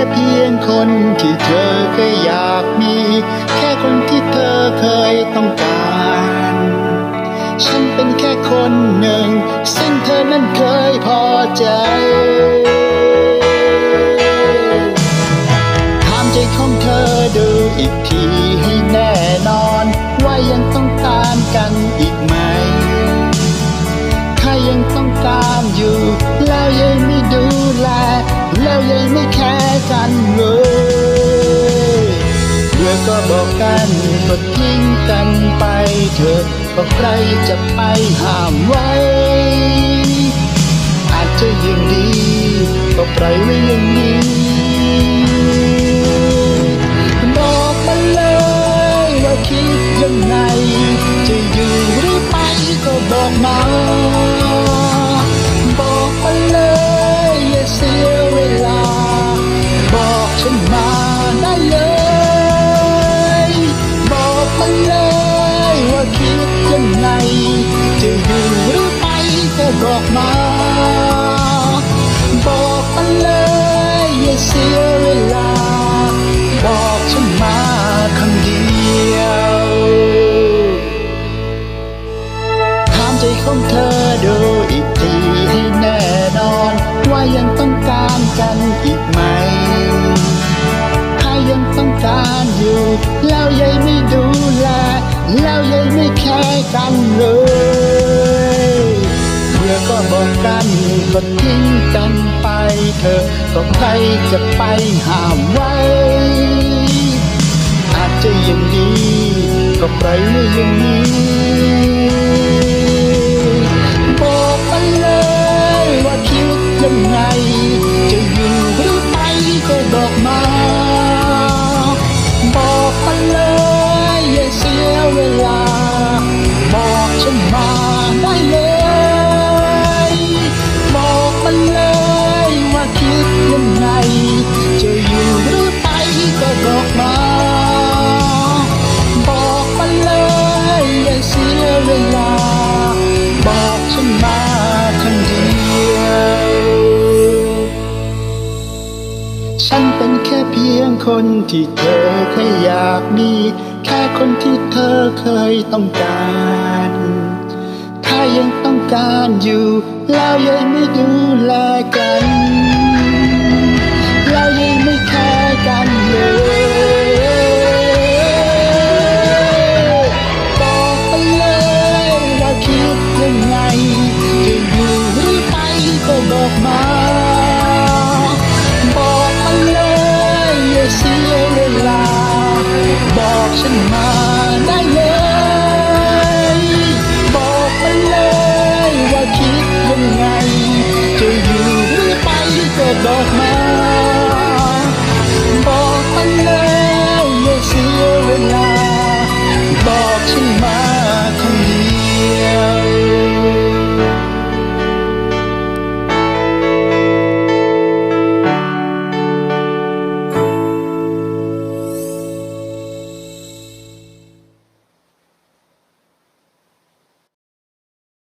แค่เพียงคนที่เธอเคยอยากมี แค่คนที่เธอเคยต้องการ ฉันเป็นแค่คนหนึ่ง ซึ่งเธอนั้นเคยพอใจ ก็บอกกันก็ทิ้งกันไปเถอะก็ใครจะไปห้ามไว้ อาจจะยังดีก็ปล่อยไว้อย่างนี้ อกมา บอกมาเลยอย่าเสียเวลา บอกฉันมาคำเดียวถามใจของเธอดูอีกทีให้แน่นอน ว่ายังต้องการกันอีกไหม ถ้ายังต้องการอยู่ แล้วยังไม่ดูแล แล้วยังไม่แคร์กันเลย กันก็ทิ้งกันไปเธอ ก็ใครจะไปห้ามไว้ อาจจะยังดี ก็ปล่อยไว้อย่างนี้บอกมาเลยว่าคิดยังไง คนที่เธอเคยอยากมี แค่คนที่เธอเคยต้องการ ถ้ายังต้องการอยู่ แล้วยังไม่ดูแลกัน เล